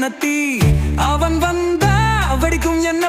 என்ன தீ அவன் வந்தா வெடிக்கும் என்ன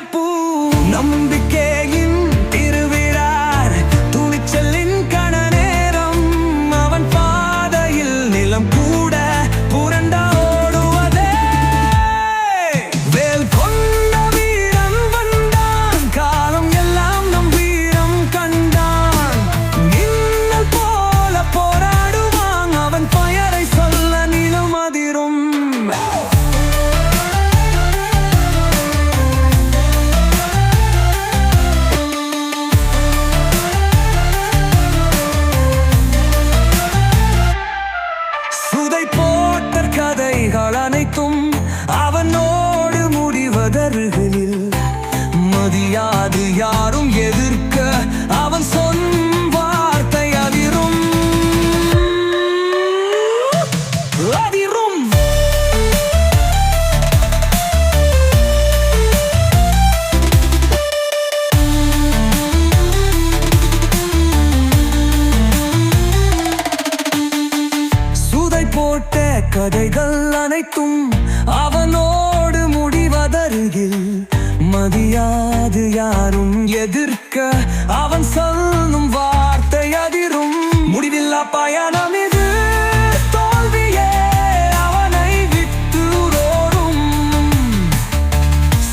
கதைகள் அனைத்தும் அவனோடு முடிவதருகளில் மதியாது யாரும் எதிர்ப்பு கதைகள் அனைத்தும் அவனோடு முடிவதருகில். மதியாது யாரும் எதிர்க்க அவன் சொல்லும் வார்த்தை அதிரும். முடிவில்லா பயணம் இது. தோல்வியே அவனை விட்டு ஓடும்.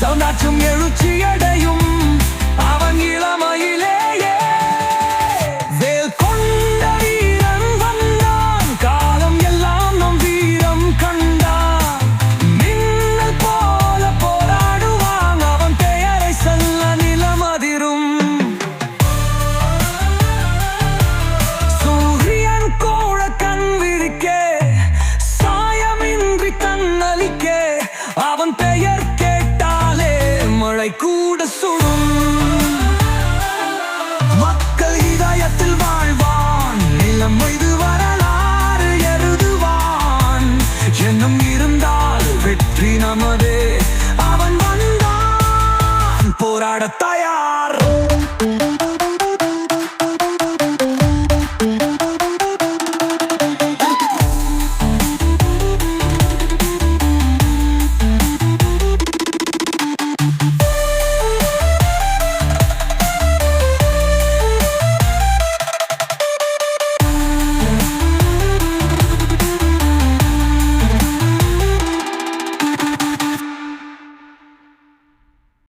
சௌனாற்றும் எழுச்சியடையும். அவன் இளம் போராட தயார்